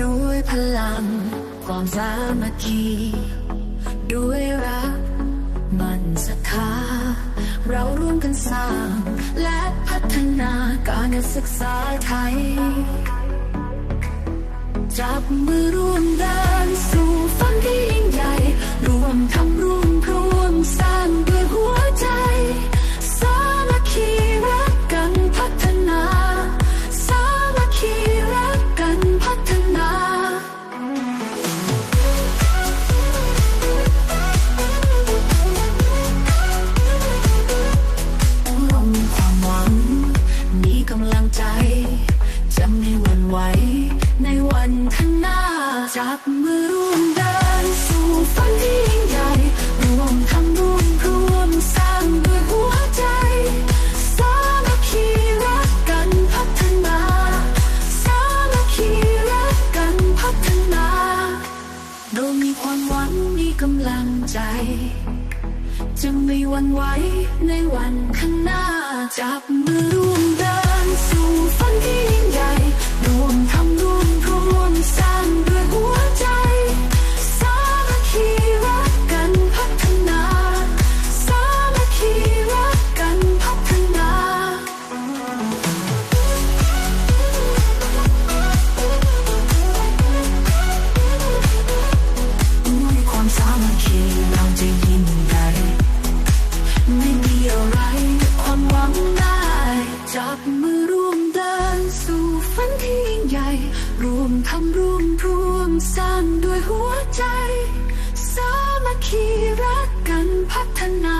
ด้วยพลังความสามัคคี ด้วยรักมันศรัทธาเราร่วมกันสร้าง และพัฒนาการศึกษาไทย จับมือร่วมเดิ ข้างหน้า จับมือร่วมเดินสู่ฝันที่ยิ่งใหญ่ร่วมทำร่วมร่วมสร้างด้วยหัวใจ สามัคคีรักกันพัฒนา สามัคคีรักกันพัฒนาเรามีความหวังมีกำลังใจ จะไม่หวั่นไหวในวันข้างหน้า จับมือร่วมำได้ จับมือร่วมเดินสู่ฝันที่ยิ่งใหญ่รวมทำร่วมร่วมสร้างด้วยหัวใจ สามัคคีรักกันพัฒนา